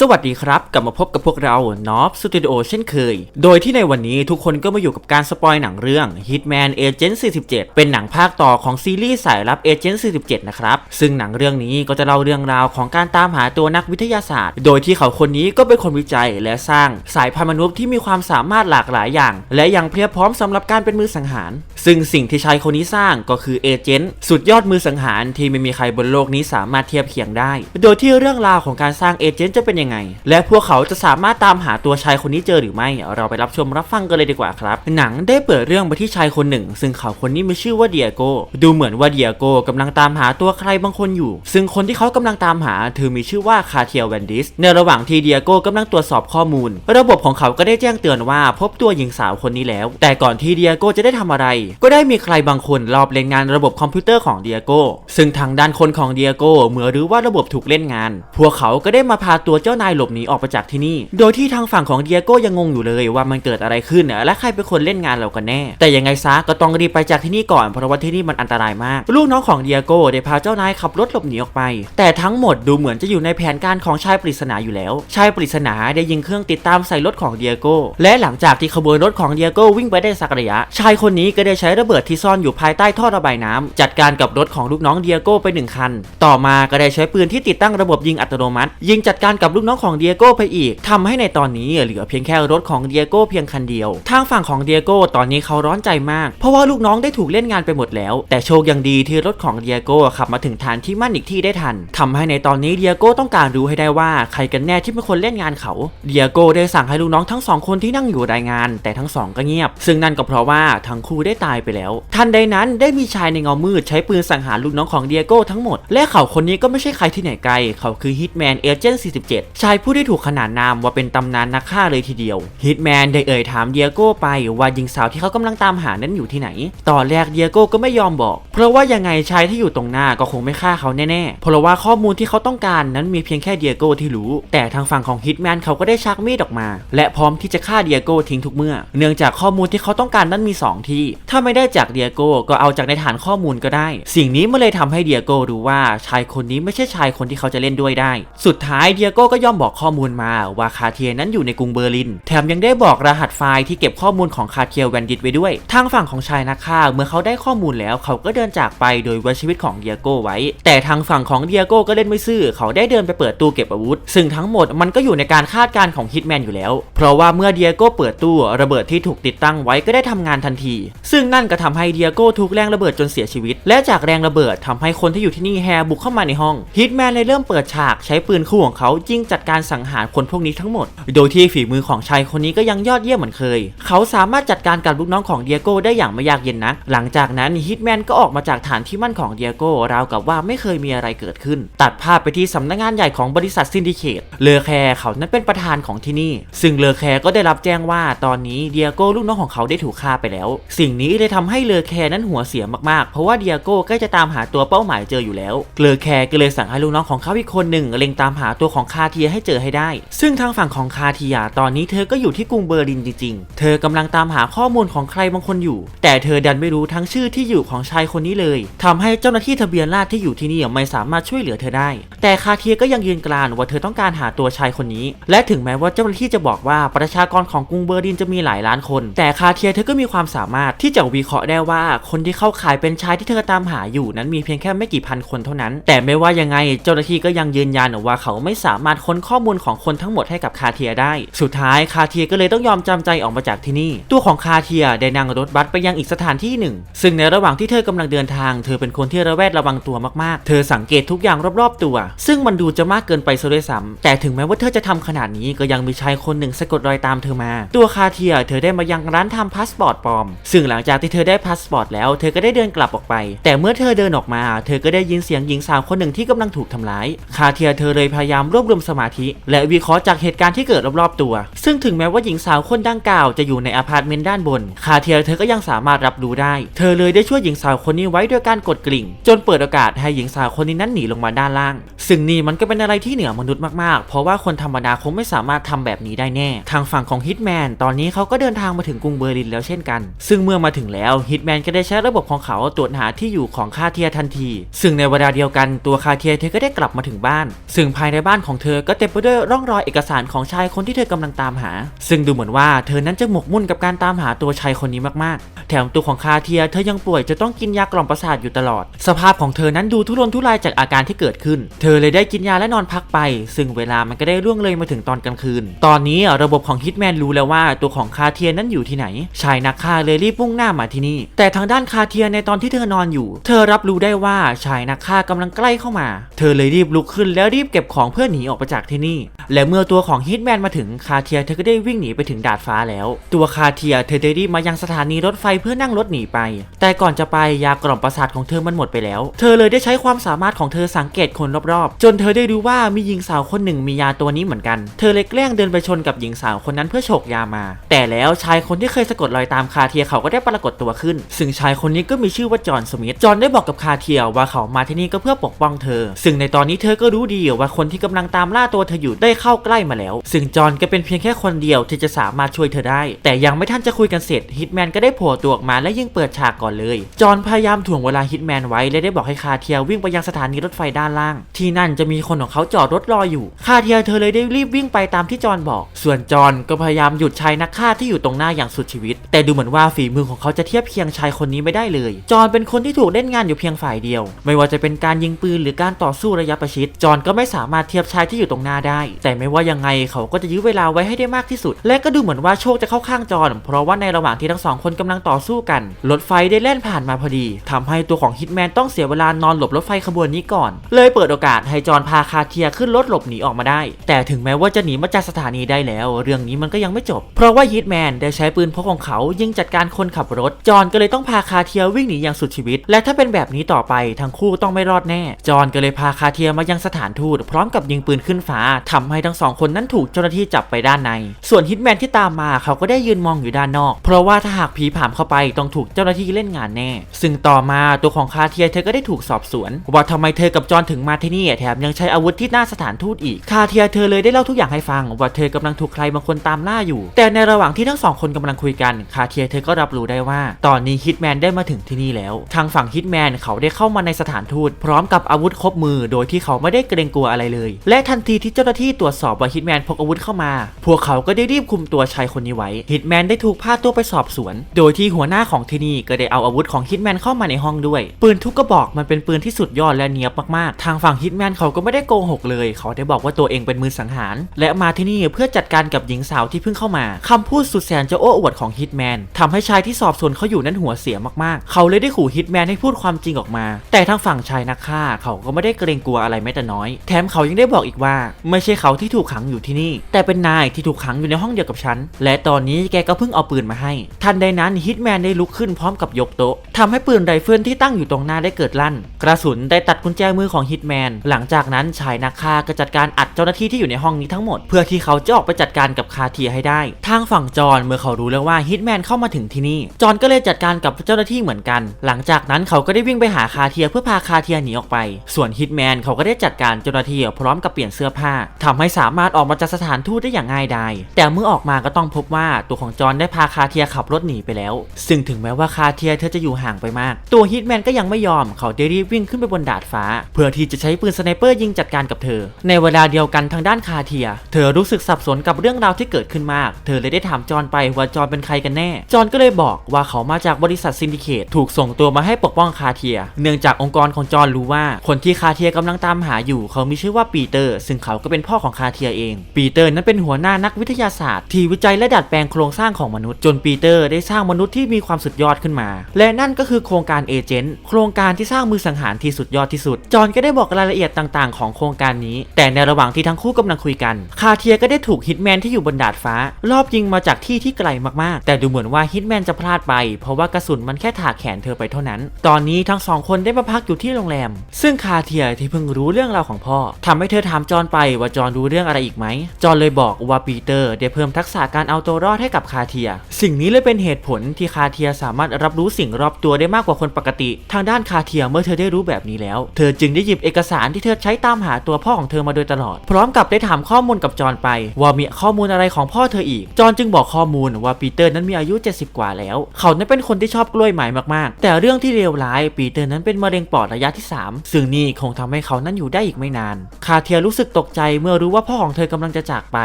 สวัสดีครับ กลับมาพบกับพวกเรา n o b Studio เช่นเคย โดยที่ในวันนี้ทุกคนก็มาอยู่กับการสปอยหนังเรื่อง Hitman Agent 47 เป็นหนังภาคต่อของซีรีส์สายลับ Agent 47 นะครับ ซึ่งหนังเรื่องนี้ก็จะเล่าเรื่องราวของการตามหาตัวนักวิทยาศาสตร์ โดยที่เขาคนนี้ก็เป็นคนวิจัยและสร้างสายพันธุ์มนุษย์ที่มีความสามารถหลากหลายอย่าง และยังเพียบพร้อมสำหรับการเป็นมือสังหาร ซึ่งสิ่งที่ชายคนนี้สร้างก็คือเอเจนต์สุดยอดมือสังหารที่ไม่มีใครบนโลกนี้สามารถเทียบเคียงได้ โดยที่เรื่องราวของการสร้างเอเจนต์จะเป็นยังไง และพวกเขาจะสามารถตามหาตัวชายคนนี้เจอหรือไม่ เราไปรับชมรับฟังกันเลยดีกว่าครับ หนังได้เปิดเรื่องไปที่ชายคนหนึ่ง ซึ่งเขาคนนี้มีชื่อว่าเดียโก ดูเหมือนว่าเดียโกกำลังตามหาตัวใครบางคนอยู่ ซึ่งคนที่เขากำลังตามหาเธอมีชื่อว่าคาเทียแวนดิส ในระหว่างที่เดียโกกำลังตรวจสอบข้อมูล ระบบของเขาก็ได้แจ้งเตือนว่าพบตัวหญิงสาวคนนี้แล้ว แต่ก่อนที่เดียโกจะได้ทำอะไร ก็ได้มีใครบางคนรอบเล่นงานระบบคอมพิวเตอร์ของเดียโกซึ่งทางด้านคนของเดียโกเมื่อรู้ว่าระบบถูกเล่นงาน พวกเขาก็ได้มาพาตัวเจ้านายหลบหนีออกไปจากที่นี่ โดยที่ทางฝั่งของเดียโก้ยังงงอยู่เลยว่ามันเกิดอะไรขึ้นและใครเป็นคนเล่นงานเรากันแน่ แต่ยังไงซะก็ต้องรีบไปจากที่นี่ก่อนเพราะว่าที่นี่มันอันตรายมาก ลูกน้องของเดียโก้ได้พาเจ้านายขับรถหลบหนีออกไป แต่ทั้งหมดดูเหมือนจะอยู่ในแผนการของชายปริศนาอยู่แล้ว ชายปริศนาได้ยิงเครื่องติดตามใส่รถของเดียโก้และหลังจากที่ขบวนรถของเดียโก้วิ่งไปได้สักระยะ ชายคนนี้ก็ได้ใช้ระเบิดที่ซ่อนอยู่ภายใต้ท่อระบายน้ำจัดการกับรถของลูกน้องเดียโก้ไปหนึ่งคัน ต่อมาก็ได้ใช้ปืนที่ติดตั้งระบบยิงอัตโนมัติ ยิงจัดการกับลูกน้องของเดียโก้ไปอีกทำให้ในตอนนี้เหลือเพียงแค่รถของเดียโก้เพียงคันเดียว ทางฝั่งของเดียโก้ตอนนี้เขาร้อนใจมาก เพราะว่าลูกน้องได้ถูกเล่นงานไปหมดแล้ว แต่โชคยังดีที่รถของเดียโก้ขับมาถึงฐานที่มั่นอีกที่ได้ทันทำให้ในตอนนี้เดียโก้ต้องการรู้ให้ได้ว่าใครกันแน่ที่เป็นคนเล่นงานเขา เดียโก้ได้สั่งให้ลูกน้องทั้งสองคนที่นั่งอยู่รายงาน แต่ทั้งสองก็เงียบ ซึ่งนั่นก็เพราะว่าทั้งคู่ได้ตายไปแล้ว ทันใดนั้นได้มีชายในเงามืดใช้ปืนสังหารลูกน้องของเดียโก้ทั้งหมด และเขาคนนี้ก็ไม่ใช่ใครที่ไหนไกล เขาคือฮิตแมนเอเจนต์47ชายผู้ที่ถูกขนานนามว่าเป็นตำนานนักฆ่าเลยทีเดียวฮิตแมนได้เอ่ยถามเดียโก้ไปว่าหญิงสาวที่เขากำลังตามหานั้นอยู่ที่ไหน ตอนแรกเดียโก้ก็ไม่ยอมบอก เพราะว่ายังไงชายที่อยู่ตรงหน้าก็คงไม่ฆ่าเขาแน่ๆ เพราะว่าข้อมูลที่เขาต้องการนั้นมีเพียงแค่เดียโก้ที่รู้ แต่ทางฝั่งของฮิตแมนเขาก็ได้ชักมีดออกมา และพร้อมที่จะฆ่าเดียโก้ทิ้งทุกเมื่อ เนื่องจากข้อมูลที่เขาต้องการนั้นมี 2 ที่ ถ้าไม่ได้จากเดียโก้ก็เอาจากในฐานข้อมูลก็ได้ สิ่งนี้มันเลยทำให้เดียโก้รู้ว่าชายคนนี้ไม่ใช่ชายคนที่เขาจะเล่นด้วยได้ สุดท้ายเดียโก้ก็ยอมบอกข้อมูลมาว่าคาเทียนั้นอยู่ในกรุงเบอร์ลิน แถมยังได้บอกรหัสไฟล์ที่เก็บข้อมูลของคาเทียแวนดิตไว้ด้วย ทางฝั่งของชายนักฆ่าเมื่อเขาได้ข้อมูลแล้วเขาก็เดินจากไปโดยไว้ชีวิตของเดียโก้ไว้ แต่ทางฝั่งของเดียโก้ก็เล่นไม่ซื่อ เขาได้เดินไปเปิดตู้เก็บอาวุธ ซึ่งทั้งหมดมันก็อยู่ในการคาดการณ์ของฮิตแมนอยู่แล้ว เพราะว่าเมื่อเดียโก้เปิดตู้ระเบิดที่ถูกติดตั้งไว้ก็ได้ทำงานทันที ซึ่งนั่นก็ทำให้เดียโก้ถูกแรงระเบิดจนเสียชีวิต และจากแรงระเบิดทำให้คนที่อยู่ที่นี่แฮบุกเข้ามาในห้องฮิตแมนเลยเริ่มเปิดฉากใช้ปืนคู่ของเขายิงจัดการสังหารคนพวกนี้ทั้งหมด โดยที่ฝีมือของชายคนนี้ก็ยังยอดเยี่ยมเหมือนเคย เขาสามารถจัดการกับลูกน้องของเดียโก้ได้อย่างไม่ยากเย็นนักหลังจากนั้นฮิตแมนก็ออกมาจากฐานที่มั่นของเดียโก้ราวกับว่าไม่เคยมีอะไรเกิดขึ้น ตัดภาพไปที่สำนักงานใหญ่ของบริษัทซินดิเคตเลอแคร์เขานั้นเป็นประธานของที่นี่ ซึ่งเลอแคร์ก็ได้รับแจ้งว่าตอนนี้เดียโก้ลูกน้องของเขาได้ถูกฆ่าไปแล้ว สิ่งนี้เลยทำให้เลอแคร์นั้นหัวเสียมากๆ เพราะว่าเดียโก้ใกล้จะตามหาตัวเป้าหมายเจออยู่แล้วเลอแคร์ก็เลยสั่งให้ลูกน้องของเขาอีกคนหนึ่งเล็งตามหาตัวของคาเทียให้เจอให้ได้ ซึ่งทางฝั่งของคาเทียตอนนี้เธอก็อยู่ที่กรุงเบอร์ลินจริง ๆ เธอกำลังตามหาข้อมูลของใครบางคนอยู่ แต่เธอดันไม่รู้ทั้งชื่อที่อยู่ของชายคนนี้เลยทำให้เจ้าหน้าที่ทะเบียนราษฎร์ที่อยู่ที่นี่ไม่สามารถช่วยเหลือเธอได้ แต่คาเทียก็ยังยืนกรานว่าเธอต้องการหาตัวชายคนนี้ และถึงแม้ว่าเจ้าหน้าที่จะบอกว่าประชากรของกรุงเบอร์ลินจะมีหลายล้านคน แต่คาเทียเธอก็มีความสามารถที่จะวิเคราะห์ได้ว่า คนที่เข้าข่ายเป็นชายที่เธอตามหาอยู่นั้นมีเพียงแค่ไม่กี่พันคนเท่านั้น แต่ไม่ว่ายังไงเจ้าหน้าที่ก็ยังยืนยันว่าเขาไม่สามารถค้นข้อมูลของคนทั้งหมดให้กับคาเทียได้ สุดท้ายคาเทียก็เลยต้องยอมจำใจออกมาจากที่นี่ ตัวของคาเทียได้นั่งรถบัสไปยังอีกสถานที่หนึ่ง ซึ่งในระหว่างที่เธอกำลังเดินทาง เธอเป็นคนที่ระแวดระวังตัวมากๆ เธอสังเกตทุกอย่างรอบๆตัว ซึ่งมันดูจะมากเกินไปซะด้วยซ้ำแต่ถึงแม้ว่าเธอจะทำขนาดนี้ก็ยังมีชายคนหนึ่งสะกดรอยตามเธอมา ตัวคาเทียเธอได้มายังร้านทำพาสปอร์ตปลอม ซึ่งหลังจากที่เธอได้พาสปอร์ตแล้ว เธอก็ได้เดินกลับออกไป แต่เมื่อเธอเดินออกมา เธอก็ได้ยินเสียงหญิงสาวคนหนึ่งที่กำลังถูกทำร้าย คาเทียเธอเลยพยายามรวบรวมสมาธิ และวิเคราะห์จากเหตุการณ์ที่เกิดรอบๆตัว ซึ่งถึงแม้ว่าหญิงสาวคนดังกล่าวจะอยู่ในอพาร์ตเมนต์ด้านบน คาเทียเธอก็ยังสามารถรับรู้ได้ เธอเลยได้ช่วยหญิงสาวคนนี้ไว้ด้วยการกดกริ่ง จนเปิดโอกาสให้หญิงสาวคนนี้นั้นหนีลงมาด้านล่าง ซึ่งนี่มันก็เป็นอะไรที่เหนือมนุษย์มากๆ เพราะว่าคนธรรมดาคงไม่สามารถทำแบบนี้ได้แน่ ทางฝั่งของฮิตแมนตอนนี้เขาก็เดินทางมาถึงกรุงเบอร์ลินแล้วเช่นกัน ซึ่งเมื่อมาถึงแล้วฮิตแมนก็ได้ใช้ระบบของเขาตรวจหาที่อยู่ของคาเทียทันที ซึ่งในเวลาเดียวกันตัวคาเทียเธอก็ได้กลับมาถึงบ้าน ซึ่งภายในบ้านของเธอก็เต็มไปด้วยร่องรอยเอกสารของชายคนที่เธอกำลังตามหา ซึ่งดูเหมือนว่าเธอนั้นจะหมกมุ่นกับการตามหาตัวชายคนนี้มากๆ แถมตัวของคาเทียเธอยังป่วยจะต้องกินยากล่อมประสาทอยู่ตลอด สภาพของเธอนั้นดูทุรนทุรายจากอาการที่เกิดขึ้น เธอเลยได้กินยาและนอนพักไป ซึ่งเวลามันก็ได้ล่วงเลยมาถึงตอนกลางคืน ตอนนี้ระบบของฮิตแมนรู้แล้วว่าตัวของคาเทียนั้นอยู่ที่ไหน ชายนักฆ่าเลยรีบมุ่งหน้ามาที่นี่ แต่ทางด้านคาเทียในตอนที่เธอนอนอยู่ เธอรับรู้ได้ว่าชายนักฆ่ากำลังใกล้เข้ามา เธอเลยรีบลุกขึ้นแล้วรีบเก็บของเพื่อหนีออกไปจากที่นี่ และเมื่อตัวของฮิตแมนมาถึงคาเทียเธอก็ได้วิ่งหนีไปถึงดาดฟ้าแล้ว ตัวคาเทียเธอได้รีบมายังสถานีรถไฟเพื่อนั่งรถหนีไป แต่ก่อนจะไปยากล่อมประสาทของเธอมันหมดไปแล้ว เธอเลยได้ใช้ความสามารถของเธอสังเกตคนรอบๆ จนเธอได้รู้ว่ามีหญิงสาวคนหนึ่งมียาตัวนี้เหมือนกัน เธอเลยแกล้งเดินไปชนกับหญิงสาวคนนั้นเพื่อฉกยามา แต่แล้วชายคนที่เคยสะกดรอยตามคาเทียเขาก็ได้ปรากฏตัวขึ้น ซึ่งชายคนนี้ก็มีชื่อว่าจอห์นสมิธจอห์นได้บอกกับคาเทียว่าเขามาที่นี่ก็เพื่อปกป้องเธอ ซึ่งในตอนนี้เธอก็รู้ดีว่าคนที่กำลังตามล่าตัวเธออยู่ได้เข้าใกล้มาแล้ว ซึ่งจอห์นก็เป็นเพียงแค่คนเดียวที่จะสามารถช่วยเธอได้ แต่ยังไม่ทันจะคุยกันเสร็จฮิตแมนก็ได้โผล่ตัวออกมาและยิงเปิดฉากก่อนเลย จอห์นพยายามถ่วงเวลาฮิตแมนไว้และได้บอกให้คาเทียวิ่งไปยังสถานีรถไฟด้านล่าง ที่นั่นจะมีคนของเขาจอดรถรออยู่ คาเทียเธอเลยได้รีบวิ่งไปตามที่จอห์นบอก ส่วนจอห์นก็พยายามหยุดชายนักฆ่าที่อยู่ตรงหน้าอย่างสุดชีวิต แต่ดูเหมือนว่าฝีมือของเขาจะเทียบเคียงชายคนนี้ไม่ได้เลย จอห์นเป็นคนที่ถูกเล่นงานอยู่เพียงฝ่ายเดียว ไม่ว่าจะเป็นการยิงปืนหรือการต่อสู้ระยะประชิด จอห์นก็ไม่สามารถเทียบชายที่อยู่ตรงหน้าได้ แต่ไม่ว่ายังไงเขาก็จะยื้อเวลาไว้ให้ได้มากที่สุด และก็ดูเหมือนว่าโชคจะเข้าข้างจอห์นเพราะว่าในระหว่างที่ทั้งสองคนกำลังต่อสู้กันรถไฟได้แล่นผ่านมาพอดีทำให้ตัวของฮิตแมนต้องเสียเวลานอนหลบรถไฟขบวนนี้ก่อน เลยเปิดโอกาสให้จอห์นพาคาเทียขึ้นรถหลบหนีออกมาได้ แต่ถึงแม้ว่าจะหนีมาจากสถานีได้แล้ว เรื่องนี้มันก็ยังไม่จบ เพราะว่าฮิตแมนได้ใช้ปืนพกของเขายิงจัดการคนขับรถ จอห์นก็เลยต้องพาคาเทียวิ่งหนีอย่างสุดชีวิต และถ้าเป็นแบบนี้ต่อไปทั้งคู่ต้องไม่รอดแน่ จอห์นก็เลยพาคาเทียมายังสถานทูตพร้อมกับยิงปืนขึ้นฟ้าทำให้ทั้งสองคนนั้นถูกเจ้าหน้าที่จับไปด้านใน ส่วนฮิตแมนที่ตามมาเขาก็ได้ยืนมองอยู่ด้านนอก เพราะว่าถ้าหากผีผ่ามเข้าไปต้องถูกเจ้าหน้าที่เล่นงานแน่ ซึ่งต่อมาตัวของคาเทียเธอก็ได้ถูกสอบสวน ว่าทำไมเธอกับจอห์นถึงมาที่นี่แถมยังใช้อาวุธที่หน้าสถานทูตอีก คาเทียเธอเลยได้เล่าทุกอย่างให้ฟัง ว่าเธอกำลังถูกใครบางคนตามล่าอยู่ แต่ในระหว่างที่ทั้งสองคนกำลังคุยกันคาเทียเธอก็รับรู้ได้ว่า ตอนนี้ฮิตแมนได้มาถึงที่นี่แล้ว ทางฝั่งฮิตแมนเขาได้เข้ามาในสถานทูตพร้อมกับอาวุธครบมือ โดยที่เขาไม่ได้เกรงกลัวอะไรเลย และทันทีที่เจ้าหน้าที่ตรวจสอบว่าฮิตแมนพกอาวุธเข้ามา พวกเขาก็ได้รีบคุมตัวชายคนนี้ไว้ ฮิตแมนได้ถูกพาตัวไปสอบสวน โดยที่หัวหน้าของที่นี่ก็ได้เอาอาวุธของฮิตแมนเข้ามาในห้องด้วย ปืนทุกกระบอกมันเป็นปืนที่สุดยอดและเนียบมากๆ ทางฝั่งฮิตแมนเขาก็ไม่ได้โกหกเลย เขาได้บอกว่าตัวเองเป็นมือสังหาร และมาที่นี่เพื่อจัดการกับหญิงสาวที่เพิ่งเข้ามาคำพูดสุดแสนจะโอ้อวดของฮิตแมนทำให้ชายที่สอบสวนเขาอยู่นั้นหัวเสียมากๆ เขาเลยได้ขู่ฮิตแมนให้พูดความจริงออกมา แต่ทางฝั่งชายนักฆ่าเขาก็ไม่ได้เกรงกลัวอะไรแม้แต่น้อย แถมเขายังได้บอกอีกว่าไม่ใช่เขาที่ถูกขังอยู่ที่นี่ แต่เป็นนายที่ถูกขังอยู่ในห้องเดียวกับฉัน และตอนนี้แกก็เพิ่งเอาปืนมาให้ ทันใดนั้นฮิตแมนได้ลุกขึ้นพร้อมกับยกโต๊ะทำให้ปืนไรเฟิลที่ตั้งอยู่ตรงหน้าได้เกิดลั่น กระสุนได้ตัดกุญแจมือของฮิตแมนหลังจากนั้นชายนักฆ่าก็จัดการอัดเจ้าหน้าที่ที่อยู่ในห้องนี้ทั้งหมด เพื่อที่เขาจะออกไปจัดการกับคาเทียให้ได้ ทางฝั่งจอนเมื่อเขารู้แล้วว่าฮิตแมนเข้ามาถึงที่นี่ จอนก็เลยจัดการกับเจ้าหน้าที่เหมือนกัน หลังจากนั้นเขาก็ได้วิ่งไปหาคาเทียเพื่อพาคาเทียหนีออกไป ส่วนฮิตแมนเขาก็ได้จัดการเจ้าหน้าที่พร้อมกับเปลี่ยนเสื้อผ้าทำให้สามารถออกมาจากสถานทูตได้อย่างง่ายดายแต่เมื่อออกมาก็ต้องพบว่าตัวของจอห์นได้พาคาเทียขับรถหนีไปแล้ว ซึ่งถึงแม้ว่าคาเทียเธอจะอยู่ห่างไปมาก ตัวฮิตแมนก็ยังไม่ยอมเขาได้รีบวิ่งขึ้นไปบนดาดฟ้า เพื่อที่จะใช้ปืนสไนเปอร์ยิงจัดการกับเธอ ในเวลาเดียวกันทางด้านคาเทีย เธอรู้สึกสับสนกับเรื่องราวที่เกิดขึ้นมาก เธอเลยได้ถามจอห์นไปว่าจอห์นเป็นใครกันแน่ จอห์นก็เลยบอกว่าเขามาจากบริษัทซินดิเคตถูกส่งตัวมาให้ปกป้องคาเทีย เนื่องจากองค์กรของจอห์นรู้ว่าคนที่คาเทียกำลังตามหาอยู่ เขามีชื่อว่าปีเตอร์ซึ่งเขาก็เป็นพ่อของคาเทียเอง ปีเตอร์นั้นเป็นหัวหน้านักวิทยาศาสตร์ ที่วิจัยและดัดแปลงโครงสร้างของมนุษย์ จนปีเตอร์ได้สร้างมนุษย์ที่มีความสุดยอดขึ้นมา และนั่นก็คือโครงการเอเจนต์โครงการที่สร้างมือสังหารที่สุดยอดที่สุด จอห์นก็ได้บอกรายละเอียดต่างๆ ของโครงการนี้ แต่ในระหว่างที่ทั้งคู่กำลังคุยกัน คาเทียก็ได้ถูกฮิตแมนที่อยู่บนดาดฟ้า รอบยิงมาจากที่ที่ไกลมากๆ แต่ดูเหมือนว่าฮิตแมนจะพลาดไป เพราะว่ากระสุนมันแค่ถากแขนเธอไปเท่านั้น ตอนนี้ทั้งสองคนได้มาพักอยู่ที่โรงแรม ซึ่งคาเทียที่เพิ่งรู้เรื่องราวของพ่อทำให้เธอถามจอห์นไปว่าจอนรู้เรื่องอะไรอีกไหม จอนเลยบอกว่าปีเตอร์ได้เพิ่มทักษะการเอาตัวรอดให้กับคาเทีย สิ่งนี้เลยเป็นเหตุผลที่คาเทียสามารถรับรู้สิ่งรอบตัวได้มากกว่าคนปกติ ทางด้านคาเทียเมื่อเธอได้รู้แบบนี้แล้ว เธอจึงได้หยิบเอกสารที่เธอใช้ตามหาตัวพ่อของเธอมาโดยตลอด พร้อมกับได้ถามข้อมูลกับจอนไป ว่ามีข้อมูลอะไรของพ่อเธออีก จอนจึงบอกข้อมูลว่าปีเตอร์นั้นมีอายุ 70 กว่าแล้ว เขานั้นเป็นคนที่ชอบกล้วยไม้มากๆ แต่เรื่องที่เลวร้าย ปีเตอร์นั้นเป็นมะเร็งปอดระยะที่ 3 ซึ่งนี่คงทำให้เขานั้นอยู่ได้อีกไม่นาน คาเทียรู้สึกตกใจเมื่อรู้ว่าพ่อของเธอกำลังจะจากไป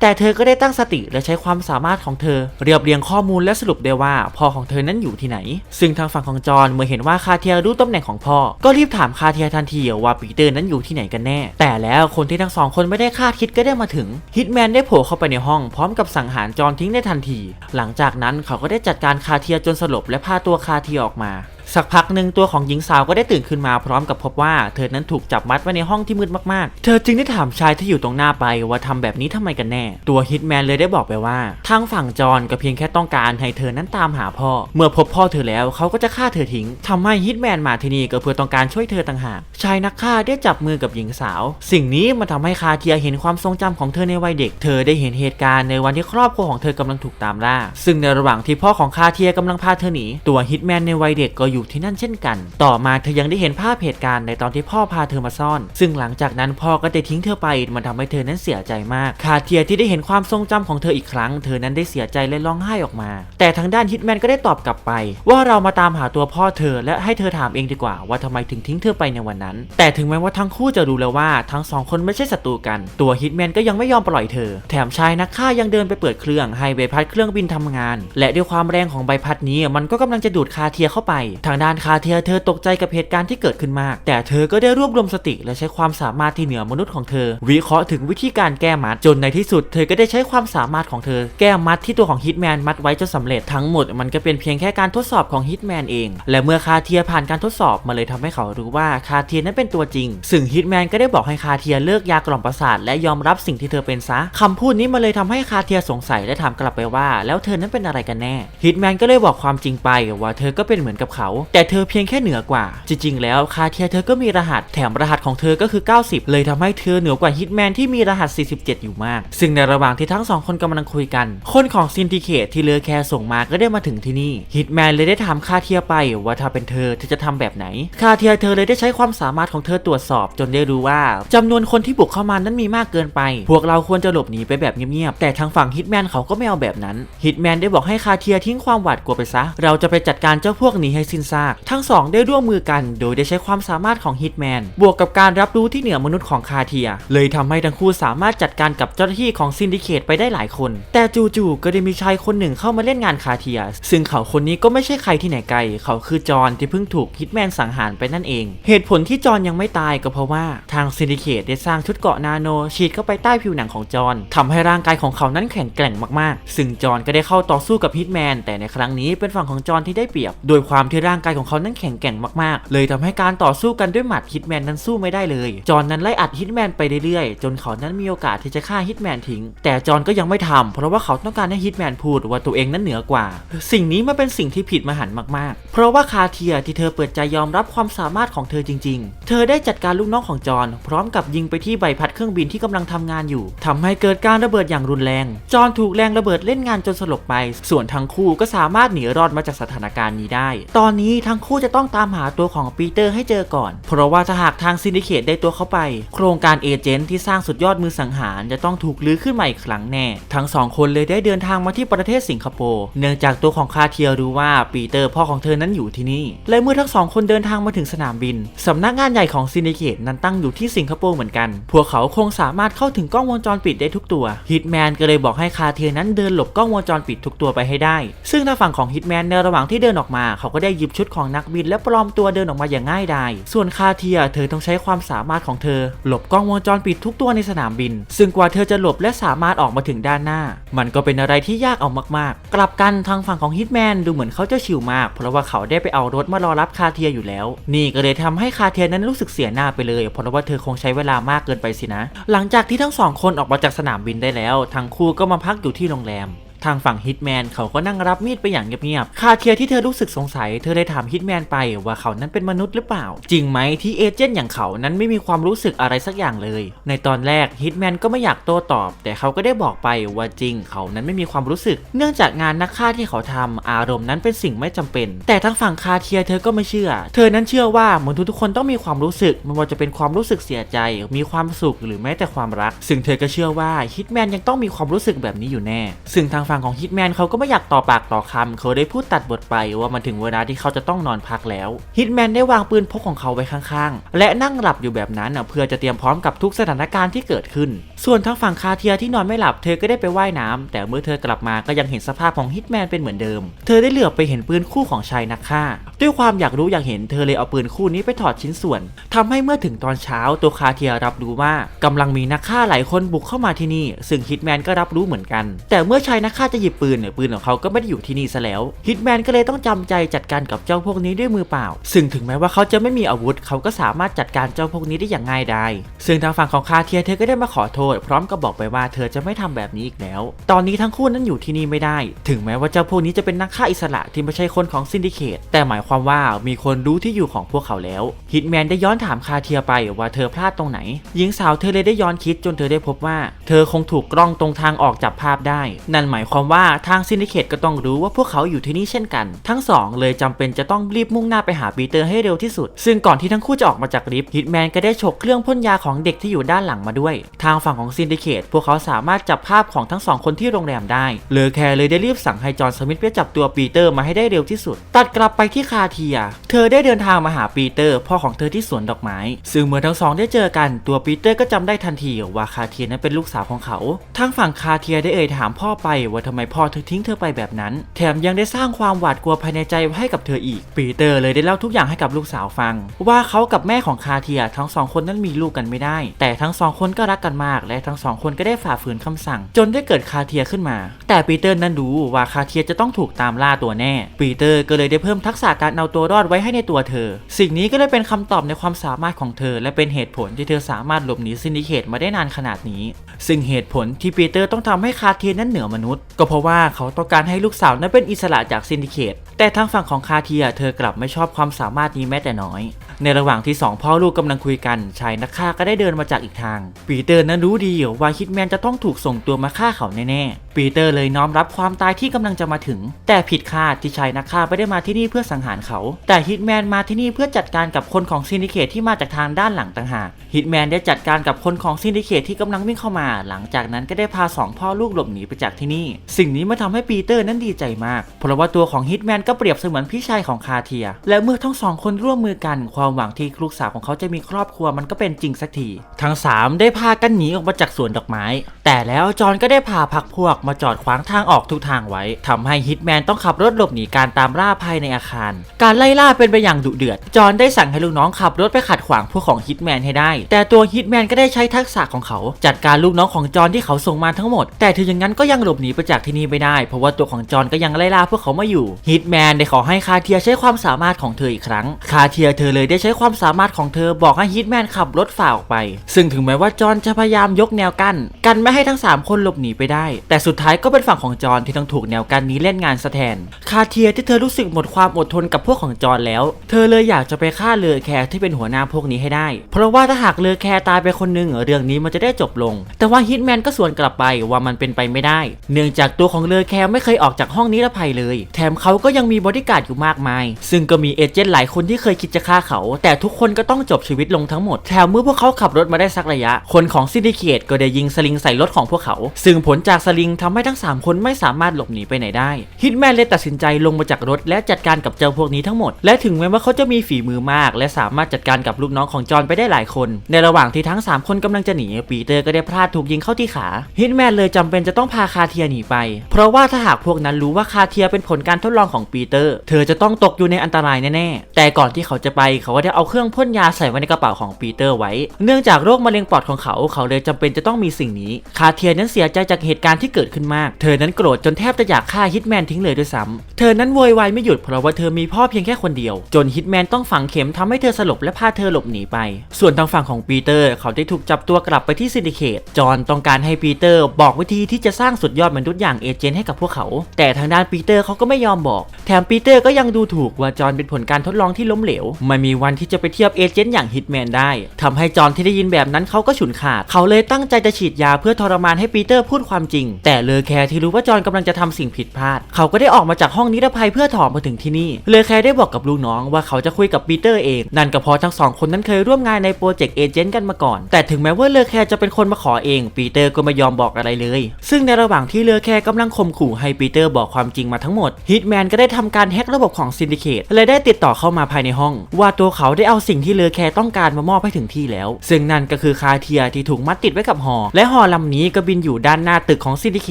แต่เธอก็ได้ตั้งสติและใช้ความสามารถของเธอ เรียบเรียงข้อมูลและสรุปได้ว่าพ่อของเธอนั้นอยู่ที่ไหน ซึ่งทางฝั่งของจอห์นเมื่อเห็นว่าคาเทียรู้ตำแหน่งของพ่อ ก็รีบถามคาเทียทันทีว่าปีเตอร์นั้นอยู่ที่ไหนกันแน่ แต่แล้วคนที่ทั้งสองคนไม่ได้คาดคิดก็ได้มาถึงฮิตแมนได้โผล่เข้าไปในห้องพร้อมกับสังหารจอห์นทิ้งได้ทันที หลังจากนั้นเขาก็ได้จัดการคาเทียจนสลบและพาตัวคาเทียออกมา สักพักหนึ่งตัวของหญิงสาวก็ได้ตื่นขึ้นมาพร้อมกับพบว่าเธอนั้นถูกจับมัดไว้ในห้องที่มืดมากๆ เธอจึงได้ถามชายที่อยู่ตรงหน้าไปว่าทำแบบนี้ทำไมกันแน่ ตัวฮิตแมนเลยได้บอกไปว่า ทางฝั่งจอห์นก็เพียงแค่ต้องการให้เธอนั้นตามหาพ่อ เมื่อพบพ่อเธอแล้วเขาก็จะฆ่าเธอทิ้งทำให้ฮิตแมนมาที่นี่ก็เพื่อต้องการช่วยเธอต่างหาก ชายนักฆ่าได้จับมือกับหญิงสาว สิ่งนี้มันทำให้คาเทียเห็นความทรงจำของเธอในวัยเด็ก เธอได้เห็นเหตุการณ์ในวันที่ครอบครัวของเธอกำลังถูกตามล่า ซึ่งในระหว่างที่พ่อของคาเทียกำลังพาเธอหนี ตัวฮิตแมนในวัยเด็กก็อยู่ที่นั่นเช่นกัน ต่อมาเธอยังได้เห็นภาพเหตุการณ์ในตอนที่พ่อพาเธอมาซ่อน ซึ่งหลังจากนั้นพ่อก็ได้ทิ้งเธอไป มันทำให้เธอนั้นเสียใจมาก คาเทียที่ได้เห็นความทรงจำของเธออีกครั้ง เธอนั้นได้เสียใจและร้องไห้ออกมา แต่ทางด้านฮิตแมนก็ได้ตอบกลับไป ว่าเรามาตามหาตัวพ่อเธอ และให้เธอถามเองดีกว่า ว่าทำไมถึงทิ้งเธอไปในวันนั้น แต่ถึงแม้ว่าทั้งคู่จะรู้แล้วว่าทั้งสองคนไม่ใช่ศัตรูกัน ตัวฮิตแมนก็ยังไม่ยอมปล่อยเธอ แถมชายนักฆ่ายังเดินไปเปิดเครื่องให้ใบพัดเครื่องบินทำงาน และด้วยความแรงของใบพัดนี้มันก็กำลังจะดูดคาเทียเข้าไปทางด้านคาเทียเธอตกใจกับเหตุการณ์ที่เกิดขึ้นมาก แต่เธอก็ได้รวบรวมสติและใช้ความสามารถที่เหนือมนุษย์ของเธอ วิเคราะห์ถึงวิธีการแก้มัดจนในที่สุดเธอก็ได้ใช้ความสามารถของเธอ แก้มัดที่ตัวของฮิตแมนมัดไว้จนสำเร็จทั้งหมดมันก็เป็นเพียงแค่การทดสอบของฮิตแมนเอง และเมื่อคาเทียผ่านการทดสอบมาเลยทำให้เขารู้ว่าคาเทียนั้นเป็นตัวจริง ซึ่งฮิตแมนก็ได้บอกให้คาเทียเลิกยากล่อมประสาทและยอมรับสิ่งที่เธอเป็นซะคำพูดนี้มาเลยทำให้คาเทียสงสัยและถามกลับไปว่า แล้วเธอนั้นเป็นอะไรกันแน่ฮิตแมนก็เลยบอกความจริงไปว่าเธอก็เป็นเหมือนกับเขาแต่เธอเพียงแค่เหนือกว่า จริง ๆ แล้วคาเทียเธอก็มีรหัสแถมรหัสของเธอก็คือ 90 เลยทำให้เธอเหนือกว่าฮิตแมนที่มีรหัส 47 อยู่มาก ซึ่งในระหว่างที่ทั้งสองคนกำลังคุยกัน คนของซินดิเคตที่เลอแคร์ส่งมาก็ได้มาถึงที่นี่ฮิตแมนเลยได้ถามคาเทียไปว่าถ้าเป็นเธอเธอจะทำแบบไหนคาเทียเธอเลยได้ใช้ความสามารถของเธอตรวจสอบ จนได้รู้ว่าจำนวนคนที่บุกเข้ามานั้นมีมากเกินไป พวกเราควรจะหลบหนีไปแบบเงียบๆแต่ทางฝั่งฮิตแมนเขาก็ไม่เอาแบบนั้นฮิตแมนได้บอกให้คาเทียทิ้งความหวาดกลัวไปซะ เราจะไปจัดการเจ้าพวกนี้ให้สิ้นซาก ทั้งสองได้ร่วมมือกัน โดยได้ใช้ความสามารถของฮิตแมนบวกกับการรับรู้ที่เหนือมนุษย์ของคาเทีย เลยทำให้ทั้งคู่สามารถจัดการกับเจ้าหน้าที่ของซินดิเคตไปได้หลายคน แต่จู่ๆก็ได้มีชายคนหนึ่งเข้ามาเล่นงานคาเทีย ซึ่งเขาคนนี้ก็ไม่ใช่ใครที่ไหนไกล เขาคือจอห์นที่เพิ่งถูกฮิตแมนสังหารไปนั่นเอง เหตุผลที่จอห์นยังไม่ตายก็เพราะว่าทางซินดิเคตได้สร้างชุดเกาะนาโนฉีดเข้าไปใต้ผิวหนังของจอห์นทำให้ร่างกายของเขานั้นแข็งแกร่งมากๆ ซึ่งจอห์นก็ได้เข้าต่อสู้กับฮิตแมนแต่ในครั้งนี้เป็นฝั่งของจอห์นที่ได้เปรียบ โดยความที่ร่างกายของเขานั้นแข็งแกร่งมากๆ เลยทำให้การต่อสู้กันด้วยหมัดฮิตแมนนั้นสู้ไม่ได้เลย จอห์นนั้นไล่อัดฮิตแมนไปเรื่อยๆ จนเขานั้นมีโอกาสที่จะฆ่าฮิตแมนทิ้ง แต่จอห์นก็ยังไม่ทำเพราะว่าเขาต้องการให้ฮิตแมนพูดว่าตัวเองนั้นเหนือกว่า สิ่งนี้มันเป็นสิ่งที่ผิดมหันต์มากๆ เพราะว่าคาเทียที่เธอเปิดใจยอมรับความสามารถของเธอจริง ๆ เธอได้จัดการลูกน้องของจอห์นพร้อมกับยิงไปที่ใบพัดเครื่องบินที่กำลังทำงานอยู่ทำให้เกิดการระเบิดอย่างรุนแรง จอห์นถูกแรงระเบิดเล่นงานจนสลบไป ส่วนทั้งคู่ก็สามารถหนีรอดมาจากสถานการณ์นี้ได้ ตอนนี้ทั้งคู่จะต้องตามหาตัวของปีเตอร์ให้เจอก่อน เพราะว่าถ้าหากทางซินดิเคตได้ตัวเข้าไป โครงการเอเจนต์ที่สร้างสุดยอดมือสังหารจะต้องถูกลื้อขึ้นมาอีกครั้งแน่ ทั้งสองคนเลยได้เดินทางมาที่ประเทศสิงคโปร์เนื่องจากตัวของคาเทียรู้ว่าปีเตอร์พ่อของเธอนั้นอยู่ที่นี่ และเมื่อทั้งสองคนเดินทางมาถึงสนามบินสำนักงานใหญ่ของซินดิเคตนั้นตั้งอยู่ที่สิงคโปร์เหมือนกัน พวกเขาคงสามารถเข้าถึงกล้องวงจรปิดได้ทุกตัวฮิตแมนก็เลยบอกให้คาเทียนั้นเดินหลบกล้องวงจรปิดทุกตัวไปให้ได้ ซึ่งทางฝั่งของฮิตแมนในระหว่างที่เดินออกมาเขาก็ได้ยิบชุดของนักบินและปลอมตัวเดินออกมาอย่างง่ายดาย ส่วนคาเทียเธอต้องใช้ความสามารถของเธอ หลบกล้องวงจรปิดทุกตัวในสนามบิน ซึ่งกว่าเธอจะหลบและสามารถออกมาถึงด้านหน้า มันก็เป็นอะไรที่ยากเอามากๆ กลับกันทางฝั่งของฮิตแมนดูเหมือนเขาจะชิลมาก เพราะว่าเขาได้ไปเอารถมารอรับคาเทียอยู่แล้ว นี่ก็เลยทำให้คาเทียนั้นรู้สึกเสียหน้าไปเลย เพราะว่าเธอคงใช้เวลามากเกินไปสินะ หลังจากที่ทั้งสองคนออกมาจากสนามบินได้แล้ว ทั้งคู่ก็มาพักอยู่ที่โรงแรม ทางฝั่งฮิตแมนเขาก็นั่งรับมีดไปอย่างเงียบๆคาเทียที่เธอรู้สึกสงสัย เธอได้ถามฮิตแมนไปว่าเขานั้นเป็นมนุษย์หรือเปล่า จริงไหมที่เอเจนต์อย่างเขานั้นไม่มีความรู้สึกอะไรสักอย่างเลย ในตอนแรกฮิตแมนก็ไม่อยากโต้ตอบ แต่เขาก็ได้บอกไปว่าจริงเขานั้นไม่มีความรู้สึก เนื่องจากงานนักฆ่าที่เขาทำอารมณ์นั้นเป็นสิ่งไม่จำเป็น แต่ทางฝั่งคาเทียเธอก็ไม่เชื่อ เธอนั้นเชื่อว่ามนุษย์ทุกคนต้องมีความรู้สึกไม่ว่าจะเป็นความรู้สึกเสียใจ มีความสุขหรือแม้แต่ความรัก ซึ่งเธอก็เชื่อว่าฮิตแมนยังต้องมีความรู้สึกแบบนี้อยู่แน่ ซึ่งทางฝั่งของฮิตแมนเขาก็ไม่อยากต่อปากต่อคำเขาได้พูดตัดบทไปว่ามันถึงเวลาที่เขาจะต้องนอนพักแล้วฮิตแมนได้วางปืนพกของเขาไว้ข้างๆ และนั่งหลับอยู่แบบนั้นเพื่อจะเตรียมพร้อมกับทุกสถานการณ์ที่เกิดขึ้น ส่วนทางฝั่งคาเทียที่นอนไม่หลับเธอก็ได้ไปว่ายน้ำแต่เมื่อเธอกลับมาก็ยังเห็นสภาพของฮิตแมนเป็นเหมือนเดิม เธอได้เหลือบไปเห็นปืนคู่ของชายนักฆ่า ด้วยความอยากรู้อยากเห็นเธอเลยเอาปืนคู่นี้ไปถอดชิ้นส่วนทำให้เมื่อถึงตอนเช้าตัวคาเทียรับรู้ว่ากำลังมีนักฆ่าหลายคนบุกเข้ามาที่นี่ ซึ่งฮิตแมนก็รับรู้เหมือนกัน แต่เมื่อชายนักฆ่าจะหยิบปืนเนี่ยปืนของเขาก็ไม่ได้อยู่ที่นี่ซะแล้วฮิตแมนก็เลยต้องจำใจจัดการกับเจ้าพวกนี้ด้วยมือเปล่า ซึ่งถึงแม้ว่าเขาจะไม่มีอาวุธ เขาก็สามารถจัดการเจ้าพวกนี้ได้อย่างง่ายดายซึ่งทางฝั่งของคาเทียเธอก็ได้มาขอโทษ พร้อมกับบอกไปว่าเธอจะไม่ทำแบบนี้อีกแล้ว ตอนนี้ทั้งคู่นั้นอยู่ที่นี่ไม่ได้ ถึงแม้ว่าเจ้าพวกนี้จะเป็นนักฆ่าอิสระที่ไม่ใช่คนของซินดิเคตแต่หมายความว่ามีคนรู้ที่อยู่ของพวกเขาแล้วฮิตแมนได้ย้อนถามคาเทียไปว่าเธอพลาดตรงไหน หญิงสาวเธอเลยได้ย้อนคิดจนเธอได้พบว่า เธอคงถูกกล้องตรงทางออกจับภาพได้ นั่นหมายความว่าทางซินดิเคตก็ต้องรู้ว่าพวกเขาอยู่ที่นี่เช่นกัน ทั้งสองเลยจำเป็นจะต้องรีบมุ่งหน้าไปหาปีเตอร์ให้เร็วที่สุด ซึ่งก่อนที่ทั้งคู่จะออกมาจากลิฟต์ฮิตแมนก็ได้ฉกเครื่องพ่นยาของเด็กที่อยู่ด้านหลังมาด้วย ทางฝั่งของซินดิเคตพวกเขาสามารถจับภาพของทั้งสองคนที่โรงแรมได้เลอแคร์เลยได้รีบสั่งให้จอห์นสมิธไปจับตัวปีเตอร์มาให้ได้เร็วที่สุด ตัดกลับไปที่คาเทีย เธอได้เดินทางมาหาปีเตอร์พ่อของเธอที่สวนดอกไม้ ซึ่งเมื่อทั้งสองได้เจอกันตัวปีเตอร์ก็จำได้ทันทีว่าคาเทียนั้นเป็นลูกสาวของเขาทางฝั่งคาเทียได้เอ่ยถามพ่อไปว่าทำไมพ่อถึงทิ้งเธอไปแบบนั้น แถมยังได้สร้างความหวาดกลัวภายในใจให้กับเธออีก ปีเตอร์เลยได้เล่าทุกอย่างให้กับลูกสาวฟัง ว่าเขากับแม่ของคาเทียทั้งสองคนนั้นมีลูกกันไม่ได้ แต่ทั้งสองคนก็รักกันมาก และทั้งสองคนก็ได้ฝ่าฝืนคำสั่ง จนได้เกิดคาเทียขึ้นมา แต่ปีเตอร์นั้นรู้ว่าคาเทียจะต้องถูกตามล่าตัวแน่ ปีเตอร์ก็เลยได้เพิ่มทักษะการเอาตัวรอดไว้ให้ในตัวเธอ สิ่งนี้ก็เลยเป็นคำตอบในความสามารถของเธอ และเป็นเหตุผลที่เธอสามารถหลบหนีซินดิเคตมาได้นานขนาดนี้ ซึ่งเหตุผลที่ปีเตอร์ต้องทำให้คาเทียนั้นเหนือมนุษย์ก็เพราะว่าเขาต้องการให้ลูกสาวนั้นเป็นอิสระจากซินดิเคตแต่ทางฝั่งของคาเทียเธอกลับไม่ชอบความสามารถนี้แม้แต่น้อย ในระหว่างที่สองพ่อลูกกำลังคุยกันชายนักฆ่าก็ได้เดินมาจากอีกทาง ปีเตอร์นั้นรู้ดีว่าฮิตแมนจะต้องถูกส่งตัวมาฆ่าเขาแน่ๆ ปีเตอร์เลยน้อมรับความตายที่กำลังจะมาถึง แต่ผิดคาดที่ชายนักฆ่าไม่ได้มาที่นี่เพื่อสังหารเขา แต่ฮิตแมนมาที่นี่เพื่อจัดการกับคนของซินดิเคตที่มาจากทางด้านหลังต่างหากฮิตแมนได้จัดการกับคนของซินดิเคตที่กำลังวิ่งเข้ามา หลังจากนั้นก็ได้พาสองพ่อลูกหลบหนีไปจากที่นี่ สิ่งนี้มาทำให้ปีเตอร์นั้นดีใจมาก เพราะว่าตัวของฮิตแมนก็เปรียบเสมือนพี่ชายของคาเทีย และเมื่อทั้งสองคนร่วมมือกันความหวังที่ลูกสาวของเขาจะมีครอบครัวมันก็เป็นจริงสักที ทั้งสามได้พากันหนีออกมาจากสวนดอกไม้ แต่แล้วจอห์นก็ได้พาพักพวกมาจอดขวางทางออกทุกทางไว้ทำให้ฮิตแมนต้องขับรถหลบหนีการตามล่าภายในอาคาร การไล่ล่าเป็นไปอย่างดุเดือด จอห์นได้สั่งให้ลูกน้องขับรถไปขัดขวางพวกของฮิตแมนให้ได้ แต่ตัวฮิตแมนก็ได้ใช้ทักษะของเขา จัดการลูกน้องของจอห์นที่เขาส่งมาทั้งหมด แต่ถึงอย่างนั้นก็ยังหลบหนีไปจากที่นี่ไม่ได้ เพราะว่าตัวของจอห์นก็ยังไล่ล่าพวกเขามาอยู่ฮิตแมนได้ขอให้คาเทียใช้ความสามารถของเธออีกครั้ง คาเทียเธอเลยได้ใช้ความสามารถของเธอบอกให้ฮิตแมนขับรถฝ่าออกไป ซึ่งถึงแม้ว่าจอห์นจะพยายามยกแนวกั้น กันไม่ให้ทั้งสามคนหลบหนีไปได้ แต่สุดท้ายก็เป็นฝั่งของจอห์นที่ต้องถูกแนวกั้นนี้เล่นงานซะแทน คาเทียที่เธอรู้สึกหมดความอดทนกับพวกของจอห์นแล้ว เธอเลยอยากจะไปฆ่าเลอแคร์ที่เป็นหัวหน้าพวกนี้ให้ได้ เพราะว่าถ้าหากเลอแคร์ตายไปคนหนึ่งเรื่องนี้มันจะได้จบลง แต่ว่าฮิตแมนก็สวนกลับไปว่ามันเป็นไปไม่ได้ เนื่องจากตัวของเลอแคร์ไม่เคยออกจากห้องนิรภัยเลย แถมเขาก็ยังมีบอดี้การ์ดอยู่มากมาย ซึ่งก็มีเอเจนต์หลายคนที่เคยคิดจะฆ่าเขาแต่ทุกคนก็ต้องจบชีวิตลงทั้งหมด แถมเมื่อพวกเขาขับรถมาได้สักระยะ คนของซินดิเคตก็ได้ยิงสลิงใส่รถของพวกเขา ซึ่งผลจากสลิงทำให้ทั้ง 3 คนไม่สามารถหลบหนีไปไหนได้ฮิตแมนเลยตัดสินใจลงมาจากรถและจัดการกับเจ้าพวกนี้ทั้งหมด และถึงแม้ว่าเขาจะมีฝีมือมาก และสามารถจัดการกับลูกน้องของจอห์นไปได้หลายคน ในระหว่างที่ทั้ง 3 คนกำลังจะหนีปีเตอร์ก็ได้พลาดถูกยิงเข้าที่ขาฮิตแมนเลยจำเป็นจะต้องพาคาเทียหนีไป เพราะว่าถ้าหากพวกนั้นรู้ว่าคาเทียเป็นผลการทดลองของปีเตอร์ เธอจะต้องตกอยู่ในอันตรายแน่ๆแต่ก่อนที่เขาจะไปเขา็ได้เอาเครื่องพ่นยาใส่ไว้ในกระเป๋าของปีเตอร์ไว้ เนื่องจากโรคมะเร็งปอดของเขา เขาเลยจำเป็นจะต้องมีสิ่งนี้ คาเทียนั้นเสียใจจากเหตุการณ์ที่เกิดขึ้นมาก เธอนั้นโกรธจนแทบจะอยากฆ่าฮิตแมนทิ้งเลยด้วยซ้ำเธอนั้นโวยวายไม่หยุดเพราะว่าเธอมีพ่อเพียงแค่คนเดียว จนฮิตแมนต้องฝังเข็มทำให้เธอสลบและพาเธอหลบหนีไป ส่วนทางฝั่งของปีเตอร์เขาได้ถูกจับตัวกลับไปที่ซินดิเคตจอห์นต้องการให้ปีเตอร์บอกวิธีที่จะสร้างสุดยอดมนุษย์อย่างเอเจนต์ให้กับพวกเขา แต่ทางด้านปีเตอร์เขาก็ไม่ยอมบอก แถมปีเตอร์ก็ยังดูถูกว่าจอห์นเป็นผลการทดลองที่ล้มเหลวไม่มีวันันที่จะไปเทียบเอเจนต์อย่างฮิตแมนได้ทำให้จอห์นที่ได้ยินแบบนั้นเขาก็ฉุนขาด เขาเลยตั้งใจจะฉีดยาเพื่อทรมานให้ปีเตอร์พูดความจริง แต่เลอแคร์ที่รู้ว่าจอห์นกำลังจะทำสิ่งผิดพลาด เขาก็ได้ออกมาจากห้องนิรภัยเพื่อถอมาถึงที่นี่ เลอแคร์ได้บอกกับลูกน้องว่าเขาจะคุยกับปีเตอร์เอง นั่นก็เพราะทั้งสองคนนั้นเคยร่วมงานในโปรเจกต์เอเจนต์กันมาก่อน แต่ถึงแม้ว่าเลอแคร์จะเป็นคนมาขอเอง ปีเตอร์ก็ไม่ยอมบอกอะไรเลย ซึ่งในระหว่างที่เลอแคร์กำลังข่มขู่ให้ปีเตอร์บอกความจริงมาทั้งหมดฮิตแมนก็ได้ทำการแฮ็กระบบของซินดิเคตและได้ติดต่อเข้ามาภายในห้อง ว่าตัวเขาได้เอาสิ่งที่เลอแคร์ต้องการมามอบให้ถึงที่แล้ว ซึ่งนั่นก็คือคาเทียที่ถูกมัดติดไว้กับหอ และหอลำนี้ก็บินอยู่ด้านหน้าตึกของซินดิเค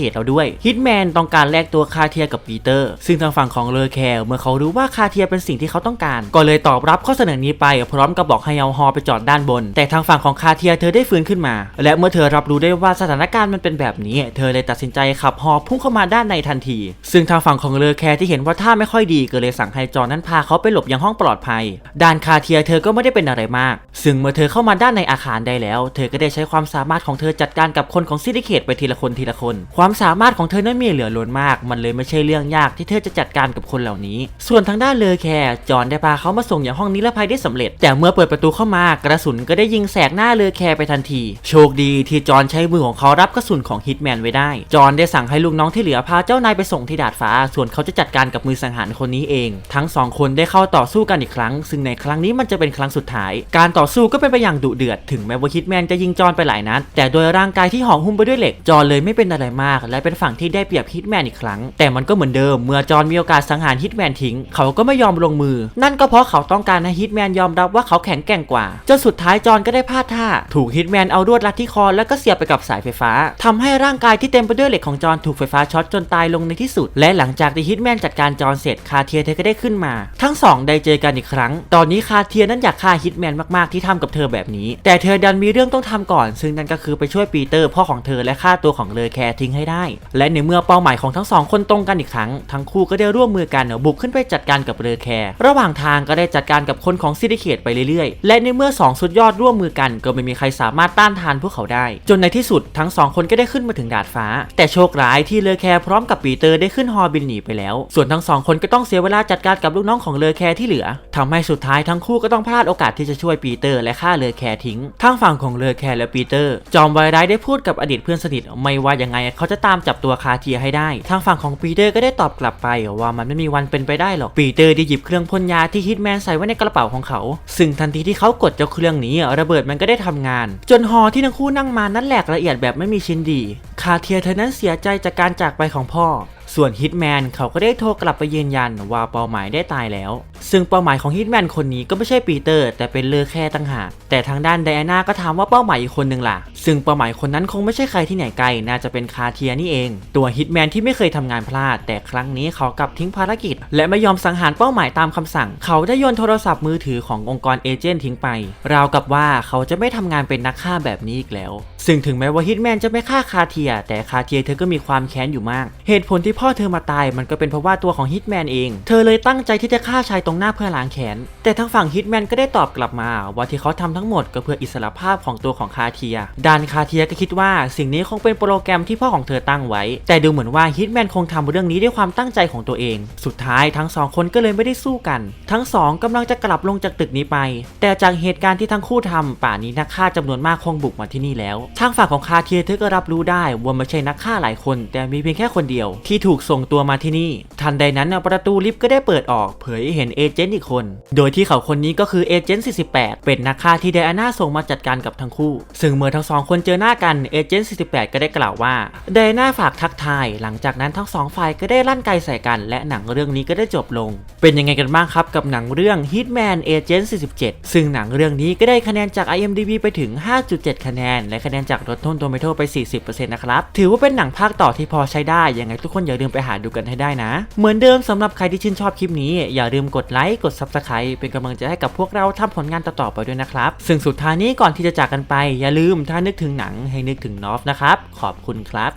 ตเราด้วยฮิตแมนต้องการแลกตัวคาเทียกับปีเตอร์ ซึ่งทางฝั่งของเลอแคร์เมื่อเขารู้ว่าคาเทียเป็นสิ่งที่เขาต้องการ ก็เลยตอบรับข้อเสนอนี้ไป พร้อมกับบอกให้เอาฮอไปจอดด้านบน แต่ทางฝั่งของคาเทียเธอได้ฟื้นขึ้นมา และเมื่อเธอรับรู้ได้ว่าสถานการณ์มันเป็นแบบนี้ เธอเลยตัดสินใจขับฮอพุ่งเข้ามาด้านในทันที ซึ่งทางฝั่งของเลอแคร์ที่เห็นว่าท่าไม่ค่อยดีก็เลยสั่งให้จอนั้นพาเขาไปหลบยังห้องปลอดภัย ด้านคาเทียเธอก็ไม่ได้เป็นอะไรมาก ซึ่งเมื่อเธอเข้ามาด้านในอาคารได้แล้ว เธอก็ได้ใช้ความสามารถของเธอจัดการกับคนของซิลิเคตไปทีละคนทีละคน ความสามารถของเธอนั้นมีเหลือล้นมาก มันเลยไม่ใช่เรื่องยากที่เธอจะจัดการกับคนเหล่านี้ ส่วนทางด้านเลอแคร์จอห์นได้พาเขามาส่งอย่างห้องนิรภัยได้สำเร็จ แต่เมื่อเปิดประตูเข้ามากระสุนก็ได้ยิงแสกหน้าเลอแคร์ไปทันที โชคดีที่จอห์นใช้มือของเขารับกระสุนของฮิตแมนไว้ได้ จอห์นได้สั่งให้ลูกน้องที่เหลือพาเจ้านายไปส่งที่ดาดฟ้า ส่วนเขาจะจัดการกับมือสังหารคนนี้เอง ทั้งสองคนได้เข้าต่อสู้กันอีกครั้ง ซึ่งในครั้งนี้มันจะเป็นครั้งสุดท้าย การต่อสู้ก็เป็นไปอย่างดุเดือด ถึงแม้ว่าฮิตแมนจะยิงจอนไปหลายนัด แต่โดยร่างกายที่ห่อหุ้มไปด้วยเหล็ก จอนเลยไม่เป็นอะไรมาก และเป็นฝั่งที่ได้เปรียบฮิตแมนอีกครั้ง แต่มันก็เหมือนเดิม เมื่อจอนมีโอกาสสังหารฮิตแมนทิ้ง เขาก็ไม่ยอมลงมือ นั่นก็เพราะเขาต้องการให้ฮิตแมนยอมรับว่าเขาแข็งแกร่งกว่า จนสุดท้ายจอนก็ได้พลาดท่า ถูกฮิตแมนเอาลวดรัดที่คอแล้วก็เสียบไปกับสายไฟฟ้าทำให้ร่างกายที่เต็มไปด้วยเหล็กของจอนถูกไฟฟ้าช็อตจนตายลงในที่สุด และหลังจากที่ฮิตแมนจัดการจอนเสร็จคาเทียเธอก็ได้ขึ้นมา ทั้งสองได้เจอกันอีกครั้ง ตอนนี้คาเทียนั้นอยากฆ่าฮิตแมนมากๆที่ทำกับเธอแบบนี้ แต่เธอดันมีเรื่องต้องทำก่อน ซึ่งนั่นก็คือไปช่วยปีเตอร์พ่อของเธอและฆ่าตัวของเลอแคร์ทิ้งให้ได้ และในเมื่อเป้าหมายของทั้งสองคนตรงกันอีกครั้ง ทั้งคู่ก็ได้ร่วมมือกันบุกขึ้นไปจัดการกับเลอแคร์ระหว่างทางก็ได้จัดการกับคนของซิดิเคตไปเรื่อยๆ และในเมื่อสองสุดยอดร่วมมือกันก็ไม่มีใครสามารถต้านทานพวกเขาได้ จนในที่สุดทั้งสองคนก็ได้ขึ้นมาถึงดาดฟ้า แต่โชคร้ายที่เลอแคร์พร้อมกับปีเตอร์ได้ขึ้นฮอบินหนีไปแล้ว ส่วนทั้งสองคนก็ต้องเสียเวลาจัดการกับลูกน้องของเลอแคร์ที่เหลือทำให้สุดท้ายทั้ง้งคู่ก็ต้องพลาดโอกาสที่จะช่วยปีเตอร์และฆ่าเลอแคร์ทิ้งทางฝั่งของเลอแคร์และปีเตอร์ จอมไวร้ายได้พูดกับอดีตเพื่อนสนิทไม่ว่ายังไงเขาจะตามจับตัวคาเทียให้ได้ ทางฝั่งของปีเตอร์ก็ได้ตอบกลับไปว่ามันไม่มีวันเป็นไปได้หรอกปีเตอร์ได้หยิบเครื่องพ่นยาที่ฮิตแมนใส่ไว้ในกระเป๋าของเขา ซึ่งทันทีที่เขากดเจ้าเครื่องนี้ระเบิดมันก็ได้ทำงาน จนฮอที่ทั้งคู่นั่งมานั้นแหลกละเอียดแบบไม่มีชิ้นดี คาเทียเธอนั้นเสียใจจากการจากไปของพ่อ ส่วนฮิตแมนเขาก็ได้โทรกลับไปยืนยันว่าเป้าหมายได้ตายแล้ว ซึ่งเป้าหมายของฮิตแมนคนนี้ก็ไม่ใช่ปีเตอร์ แต่เป็นเลอแค่ตั้งหากแต่ทางด้านไดอาน่าก็ถามว่าเป้าหมายอีกคนหนึ่งล่ะ ซึ่งเป้าหมายคนนั้นคงไม่ใช่ใครที่ไหนไกลน่าจะเป็นคาเทียนี่เอง ตัวฮิตแมนที่ไม่เคยทำงานพลาด แต่ครั้งนี้เขากลับทิ้งภารกิจ และไม่ยอมสังหารเป้าหมายตามคำสั่ง เขาได้โยนโทรศัพท์มือถือขององค์กรเอเจนต์ทิ้งไป ราวกับว่าเขาจะไม่ทำงานเป็นนักฆ่าแบบนี้อีกแล้ว ซึ่งถึงแม้ว่าฮิตแมนจะไม่ฆ่าคาเทีย แต่คาเทียเธอก็มีความแค้นอยู่มาก เหตุผลที่พ่อเธอมาตายมันก็เป็นเพราะว่าตัวของฮิตแมนเอง เธอเลยตั้งใจที่จะฆ่าชายตรงหน้าเพื่อล้างแค้น แต่ทางฝั่งฮิตแมนก็ได้ตอบกลับมา ว่าที่เขาทำทั้งหมดก็เพื่ออิสรภาพของตัวของคาเทียด้านคาเทียก็คิดว่าสิ่งนี้คงเป็นโปรแกรมที่พ่อของเธอตั้งไว้ แต่ดูเหมือนว่าฮิตแมนคงทำเรื่องนี้ด้วยความตั้งใจของตัวเอง สุดท้ายทั้งสองคนก็เลยไม่ได้สู้กัน ทั้งสองกำลังจะกลับลงจากตึกนี้ไป แต่จากเหตุการณ์ที่ทั้งคู่ทำป่านี้นักฆ่าจำนวนมากคงบุกมาที่นี่แล้วทางฝั่งของคาเทียเธอก็รับรู้ได้ว่าไม่ใช่นักฆ่าหลายคน แต่มีเพียงแค่คนเดียว ที่ถูกส่งตัวมาที่นี่ ทันใดนั้นประตูลิฟต์ก็ได้เปิดออก เผยให้เห็นเอเจนต์อีกคน โดยที่เขาคนนี้ก็คือเอเจนต์48 เป็นนักฆ่าที่ไดอาน่าส่งมาจัดการกับทั้งคู่ ซึ่งเมื่อทั้งสองคนเจอหน้ากันเอเจนต์48 ก็ได้กล่าวว่าไดอาน่าฝากทักทาย หลังจากนั้นทั้งสองฝ่ายก็ได้ลั่นไกใส่กัน และหนังเรื่องนี้ก็ได้จบลง เป็นยังไงกันบ้างครับกับหนังเรื่อง Hitman Agent 47 ซึ่งหนังเรื่องนี้ก็ได้คะแนนจาก IMDb ไปถึง 5.7 คะแนนและคะแนนจาก Rotten Tomato ไป 40%นะครับ ถือว่าเป็นหนังภาคต่อที่พอใช้ได้ ยังไงทุกคนอย่าลืมไปหาดูกันให้ได้นะ เหมือนเดิมสำหรับใครที่ชื่นชอบคลิปนี้ อย่าลืมกดไลค์ กด Subscribe เป็นกำลังใจให้กับพวกเราทำผลงานต่อๆไปด้วยนะครับ ซึ่งสุดท้ายนี้ก่อนที่จะจากกันไป อย่าลืมถ้านึกถึงหนังให้นึกถึงนอฟนะครับ ขอบคุณครับ